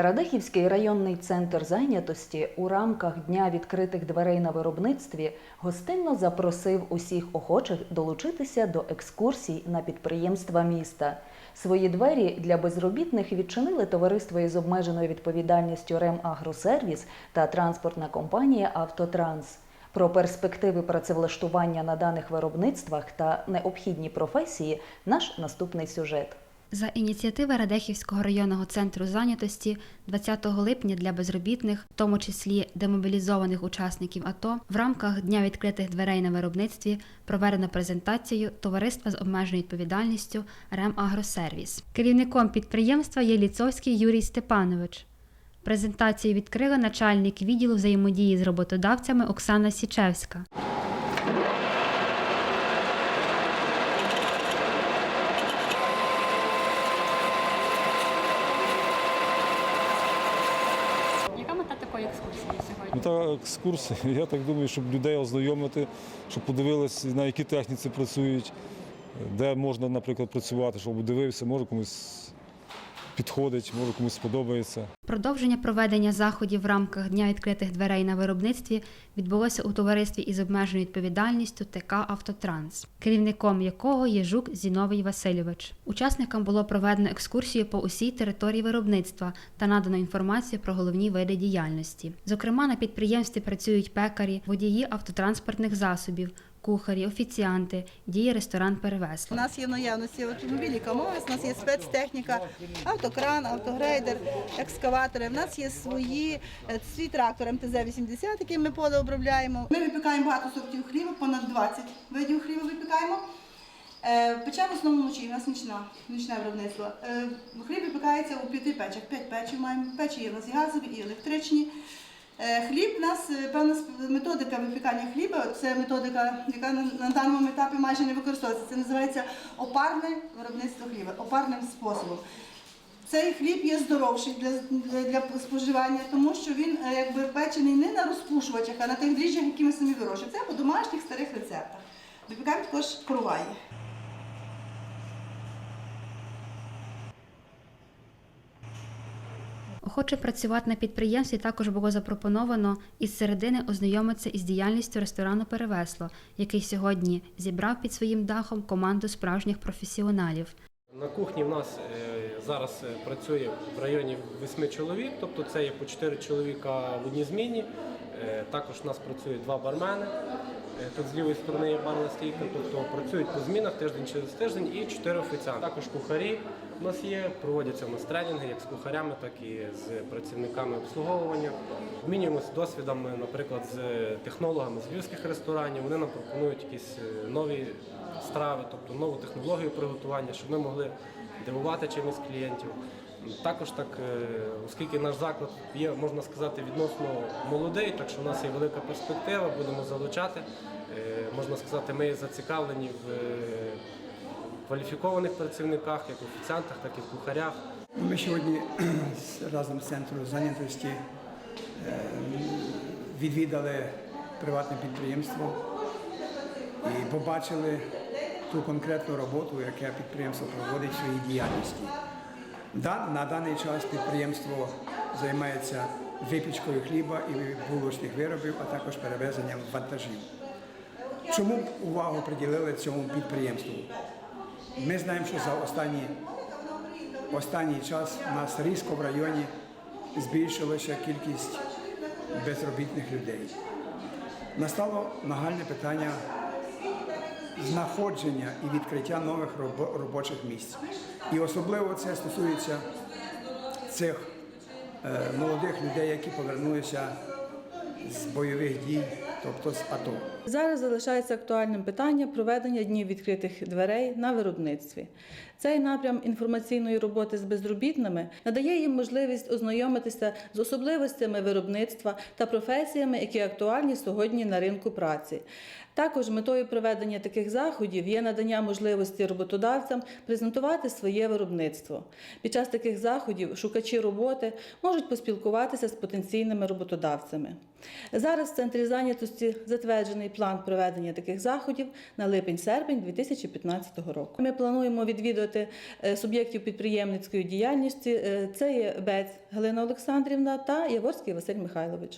Радехівський районний центр зайнятості у рамках Дня відкритих дверей на виробництві гостинно запросив усіх охочих долучитися до екскурсій на підприємства міста. Свої двері для безробітних відчинили товариство із обмеженою відповідальністю «Ремагросервіс» та транспортна компанія «Автотранс». Про перспективи працевлаштування на даних виробництвах та необхідні професії наш наступний сюжет. За ініціативи Радехівського районного центру зайнятості 20 липня для безробітних, в тому числі демобілізованих учасників АТО, в рамках Дня відкритих дверей на виробництві проведено презентацію товариства з обмеженою відповідальністю «Ремагросервіс». Керівником підприємства є Ліцовський Юрій Степанович. Презентацію відкрила начальник відділу взаємодії з роботодавцями Оксана Січевська. Сьогодні? екскурс, я так думаю, щоб людей ознайомити, щоб подивилися, на якій техніці працюють, де можна, наприклад, працювати, щоб дивився, може комусь підходить, може комусь сподобається. Продовження проведення заходів в рамках Дня відкритих дверей на виробництві відбулося у товаристві із обмеженою відповідальністю ТК Автотранс, керівником якого є Жук Зіновій Васильович. Учасникам було проведено екскурсію по усій території виробництва та надано інформацію про головні види діяльності. Зокрема, на підприємстві працюють пекарі, водії автотранспортних засобів. Кухарі, офіціанти, діє ресторан У нас є наявності автомобілі КАМАЗ, у нас є спецтехніка, автокран, автогрейдер, екскаватори. У нас є свої е, свій трактор МТЗ-80, яким ми поле обробляємо. Ми випікаємо багато сортів хліба, понад 20 видів хліба випікаємо. Е, Печемо в основному вночі, у нас нічна, нічне виробництво. Е, Хліб випікається у п'яти печах. П'ять печів маємо. Печі є в нас і газові, і електричні. Е, Хліб у нас е, певна методика випікання хліба. Це методика, яка на, даному етапі майже не використовується. Це називається опарне виробництво хліба, опарним способом. Цей хліб є здоровший для, для, для споживання, тому що він е, якби печений не на розпушувачах, а на тих дріжджах, які ми самі вирощуємо. Це по домашніх старих рецептах. Випікаємо також короваї. Охоче працювати на підприємстві також було запропоновано із середини ознайомитися із діяльністю ресторану Перевесло, який сьогодні зібрав під своїм дахом команду справжніх професіоналів. На кухні в нас е, зараз е, працює в районі 8 чоловік, тобто це є по 4 чоловіка в одній зміні. Е, Також у нас працюють два бармени. Тут з лівої сторони є барна стійка, тобто працюють по змінах тиждень через тиждень і 4 офіціанти. Також кухарі у нас є, проводяться у нас тренінги як з кухарями, так і з працівниками обслуговування. Обмінюємося досвідами, наприклад, з технологами з львівських ресторанів. Вони нам пропонують якісь е, нові страви, тобто нову технологію приготування, щоб ми могли дивувати чимось клієнтів. Також так, е, оскільки наш заклад є, можна сказати, відносно молодий, так що в нас є велика перспектива, будемо залучати. Е, Можна сказати, ми зацікавлені в е, кваліфікованих працівниках, як офіціантах, так і кухарях. Ми сьогодні разом з центром зайнятості е, відвідали приватне підприємство і побачили ту конкретну роботу, яке підприємство проводить в своїй діяльності. На даний час підприємство займається випічкою хліба і булочних виробів, а також перевезенням вантажів. Чому увагу приділили цьому підприємству? Ми знаємо, що за останні останній час у нас різко в районі збільшилася кількість безробітних людей. Настало нагальне питання знаходження і відкриття нових робочих місць. І особливо це стосується цих е, молодих людей, які повернулися з бойових дій, тобто з АТО. Зараз залишається актуальним питання проведення днів відкритих дверей на виробництві. Цей напрям інформаційної роботи з безробітними надає їм можливість ознайомитися з особливостями виробництва та професіями, які актуальні сьогодні на ринку праці. Також метою проведення таких заходів є надання можливості роботодавцям презентувати своє виробництво. Під час таких заходів шукачі роботи можуть поспілкуватися з потенційними роботодавцями. Зараз в центрі зайнятості затверджений план проведення таких заходів на липень-серпень 2015 року. Ми плануємо відвідати е, суб'єктів підприємницької діяльності. Е, Це є Бець Галина Олександрівна та Яворський Василь Михайлович.